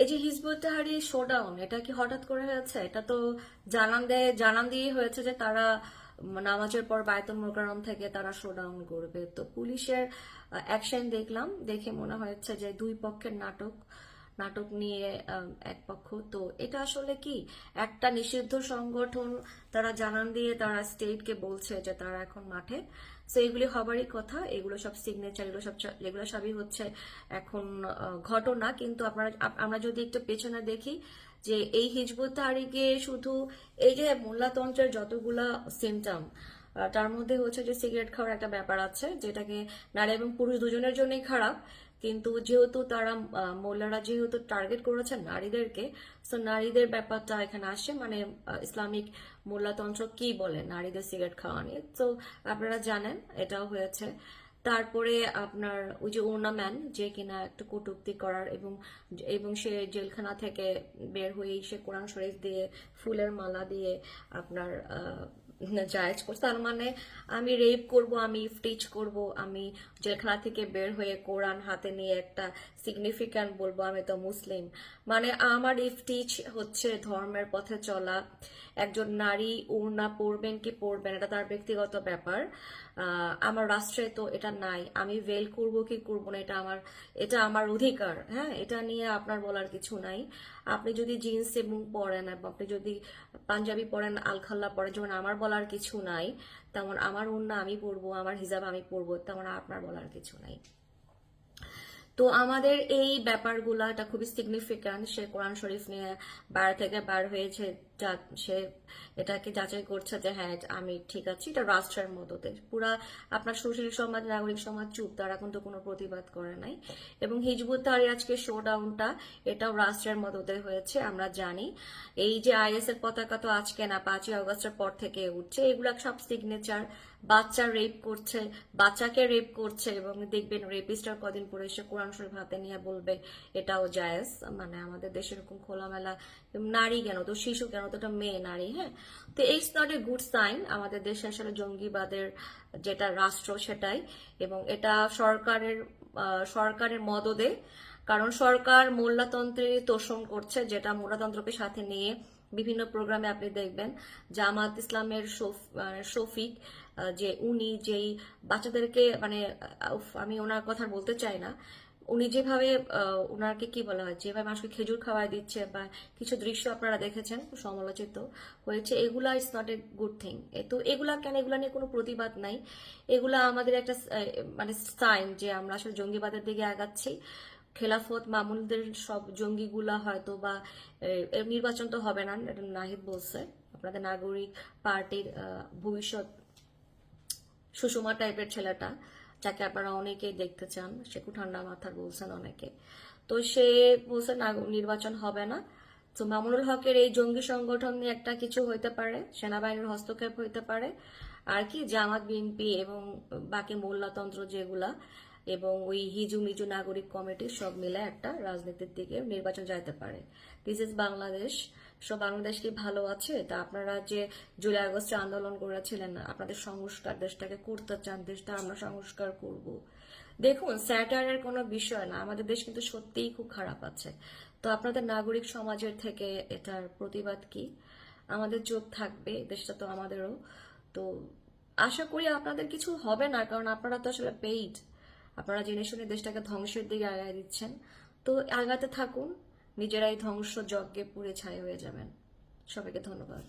এই যে Hizb ut তাহারি showdown এটা কি হঠাৎ করে হয়েছে? এটা তো জানান দেয়, জানান দিয়ে হয়েছে যে তারা নামাজের পর বায়তুল মোকারম থেকে তারা শোডাউন করবে। তো পুলিশের অ্যাকশন দেখলাম, দেখে মনে হয়েছে যে দুই পক্ষের নাটক নাটক নিয়ে এক পক্ষ তো এটা আসলে কি? একটা নিষিদ্ধ সংগঠন, তারা জানান দিয়ে তারা স্টেটকে বলছে যে তারা এখন মাঠে। তো এগুলি হবারই কথা। এগুলো সব সিগনেচার এগুলো সব এগুলো সবই হচ্ছে এখন ঘটনা। কিন্তু আপনারা আমরা যদি একটু পেছনে দেখি যে এই হিজবুত তাহারিকে শুধু এই যে মোল্লাতন্ত্রের যতগুলা সিমটম তার মধ্যে হচ্ছে যে সিগারেট খাওয়ার একটা ব্যাপার আছে, যেটাকে নারী এবং পুরুষ দুজনের জন্যই খারাপ। কিন্তু যেহেতু তারা মোল্লারা যেহেতু টার্গেট করেছে নারীদেরকে তো নারীদের ব্যাপারটা এখানে আসে মানে ইসলামিক মোল্লাতন্ত্র কি বলে নারীদের সিগারেট খাওয়া নিয়ে? তো আপনারা জানেন, এটাও হয়েছে। তারপরে আপনার ওই যে ওর্নাম্যান যে কিনা একটু কটূক্তি করার এবং এবং সে জেলখানা থেকে বের হয়েই সে কোরআন শরীফ দিয়ে ফুলের মালা দিয়ে আপনার জায়েজ করছে, তার মানে আমি রেপ করব, আমি টিচ করব, আমি জেলখানা থেকে বের হয়ে কোরআন হাতে নিয়ে একটা সিগনিফিক্যান্ট বলব, আমি তো মুসলিম। মানে আমার ইফটিচ হচ্ছে ধর্মের পথে চলা। একজন নারী উড়না পরবেন কি পরবেন এটা তার ব্যক্তিগত ব্যাপার। আমার রাষ্ট্রে তো এটা নাই, আমি ভেল করব কি করব না, এটা আমার এটা আমার অধিকার হ্যাঁ? এটা নিয়ে আপনার বলার কিছু নাই। আপনি যদি জিন্স এবং পরেন আপনি যদি পাঞ্জাবি পরেন আলখাল্লা পরেন যেমন আমার বলার কিছু নাই। তেমন আমার অন্য আমি পরবো, আমার হিজাব আমি পরবো, তেমন আপনার বলার কিছু নাই। তো আমাদের এই ব্যাপারগুলো এটা খুবই সিগনিফিক্যান্ট সে কোরআন শরীফ নিয়ে বার থেকে বার হয়েছে। সে এটাকে যাচাই করছে যে হ্যাঁ আমি ঠিক আছি, এটা রাষ্ট্রের মদতে। পুরা আপনার সুশীল সমাজ, নাগরিক সমাজ চুপ, তারা কিন্তু কোনো প্রতিবাদ করে নাই। এবং হিজবুত তাহারি আজকে শোডাউনটা এটাও রাষ্ট্রের মদতে হয়েছে, আমরা জানি। এই যে আইএস এর পতাকা তো আজকে না, পাঁচই আগস্টের পর থেকে উঠছে, এগুলা সব সিগনেচার বাচ্চা রেপ করছে, বাচ্চাকে রেপ করছে, এবং দেখবেন রেপিস্টার কদিন পরে এসে কোরআন শরীফ হাতে নিয়ে বলবে, এটাও জায়েজ। মানে আমাদের দেশে এরকম খোলামেলা, নারী কেন, তো শিশু কেন একটা মেয়ে নারী হ্যাঁ? তো it's not a good sign আমাদের দেশে আসলে জঙ্গিবাদের যেটা রাষ্ট্র সেটাই এবং এটা সরকারের সরকারের মদদে, কারণ সরকার মোল্লাতন্ত্রের তোষণ করছে যেটা মোল্লাতন্ত্রকে সাথে নিয়ে বিভিন্ন প্রোগ্রামে আপনি দেখবেন। জামাত ইসলামের শফিক যে উনি যেই বাচ্চাদেরকে মানে আমি ওনার কথা বলতে চাই না উনি যেভাবে ওনাকে কি বলা হয়, যেভাবে মানুষকে খেজুর খাওয়ায় দিচ্ছে বা কিছু দৃশ্য আপনারা দেখেছেন, সমালোচিত হয়েছে, এগুলা is not a good thing তো এগুলা কেন, এগুলা নিয়ে কোনো প্রতিবাদ নাই। এগুলা আমাদের একটা মানে সাইন যে আমরা আসলে জঙ্গিবাদের দিকে আগাচ্ছি। খেলাফত মামুনদের সব জঙ্গিগুলা হয়তো বা নির্বাচন তো হবে না নাহিদ বলছে। আপনাদের নাগরিক পার্টির ভবিষ্যৎ সুষমা টাইপের ছেলেটা। যাকে আপনারা অনেকেই দেখতে চান। সেকু ঠান্ডা মাথার বলছেন অনেকে। তো সে বলছে, না, নির্বাচন হবে না। তো মামুনুল হকের এই জঙ্গি সংগঠন নিয়ে একটা কিছু হইতে পারে, সেনাবাহিনীর হস্তক্ষেপ হইতে পারে। আর কি, জামাত, বিএনপি এবং বাকি মোল্লাতন্ত্র যেগুলা এবং ওই হিজু মিজু নাগরিক কমিটি সব মিলে একটা রাজনীতির দিকে নির্বাচন যাইতে পারে। দিস ইজ বাংলাদেশ সব বাংলাদেশ কি ভালো আছে? তা আপনারা যে জুলাই আগস্টে আন্দোলন করেছিলেন, আপনাদের সংস্কার, দেশটাকে করতে চান, দেশটা আমরা সংস্কার করব। দেখুন, স্যাটারের কোনো বিষয় না, আমাদের দেশ কিন্তু সত্যিই খুব খারাপ আছে। তো আপনাদের নাগরিক সমাজের থেকে এটার প্রতিবাদ কি? আমাদের চোখ থাকবে, দেশটা তো আমাদেরও। তো আশা করি আপনাদের কিছু হবে না, কারণ আপনারা তো আসলে পেইড আপনারা জেনে শুনে দেশটাকে ধ্বংসের দিকে আগায় দিচ্ছেন। তো আগাতে থাকুন, নিজেরাই ধ্বংস যজ্ঞে পুড়ে ছাই হয়ে যাবেন। সবাইকে ধন্যবাদ।